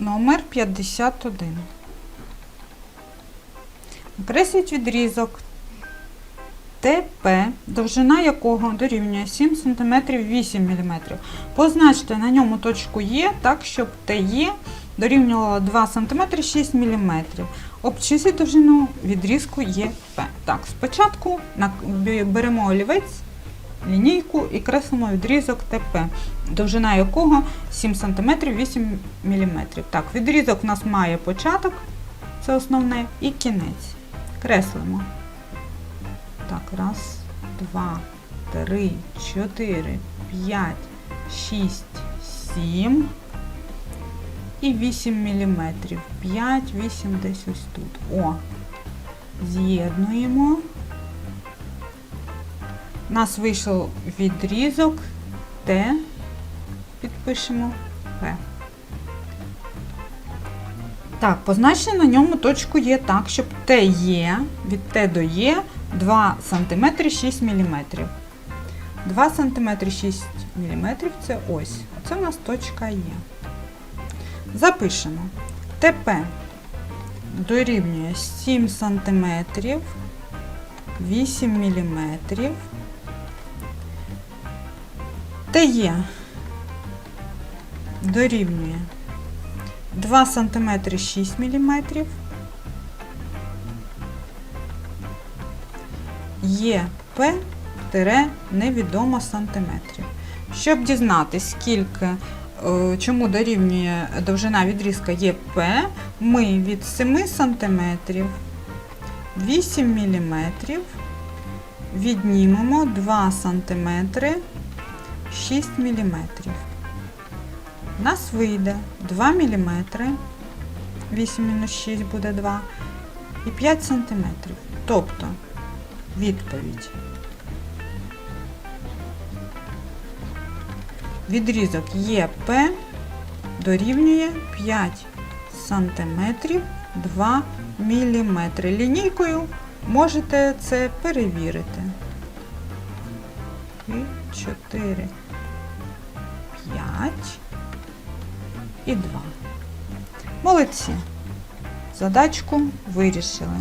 Номер 51. Окресліть відрізок ТП, довжина якого дорівнює 7 см 8 мм. Позначте на ньому точку Е так, щоб ТЕ дорівнювало 2 см 6 мм. Обчисліть довжину відрізку ЄП. Так, спочатку беремо олівець, лінійку і креслимо відрізок ТП, довжина якого 7 см 8 мм. Так, відрізок у нас має початок, це основне, і кінець. Креслимо. Так, раз, два, три, чотири, п'ять, шість, сім і 8 міліметрів. 5, 8 десь ось тут. О, з'єднуємо. У нас вийшов відрізок Т. Підпишемо П. Так, позначте на ньому точку Є так, щоб Т є, від Т до Є 2 см 6 мм. 2 см 6 мм це ось. Оце у нас точка Є. Запишемо. ТП дорівнює 7 см 8 мм. ТЕ дорівнює 2 см 6 мм. ЄП тире невідомо сантиметрів. Щоб дізнатися, скільки, е, чому дорівнює довжина відрізка ЄП, ми від 7 см 8 мм віднімемо 2 см 6 мм. У нас вийде 2 мм, 8 мінус 6 буде 2, і 5 см. Тобто відповідь. Відрізок ЄП дорівнює 5 см 2 мм. Лінійкою можете це перевірити. 3, 4, 5 і 2. Молодці. Задачку вирішили.